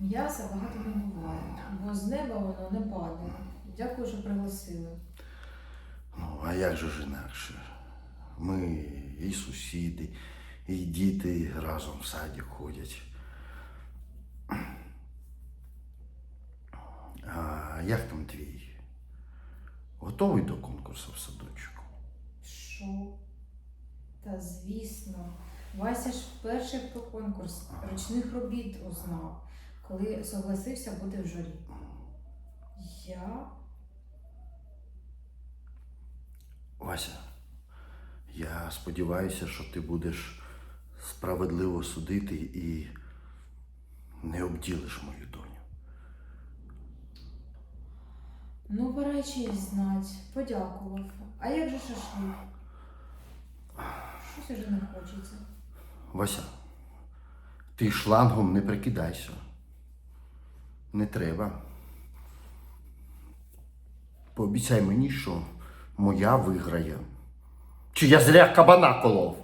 М'яса багато не буває, бо з неба воно не падає. Дякую, що пригласили. Ну, а як же ж інакше? Ми і сусіди, і діти разом в садик ходять. А як там твій? Готовий до конкурсу в садочку? Що? Та звісно. Вася ж вперше про конкурс ручних робіт узнав, коли согласився бути в журі. Я? Вася, я сподіваюся, що ти будеш справедливо судити і не обділиш мою доню. Ну, пора честь знать. Подякував. А як же шашлик? Щось уже не хочеться. Вася, ти шлангом не прикидайся. Не треба. Пообіцяй мені, що моя виграє. Чи я зря кабана колов?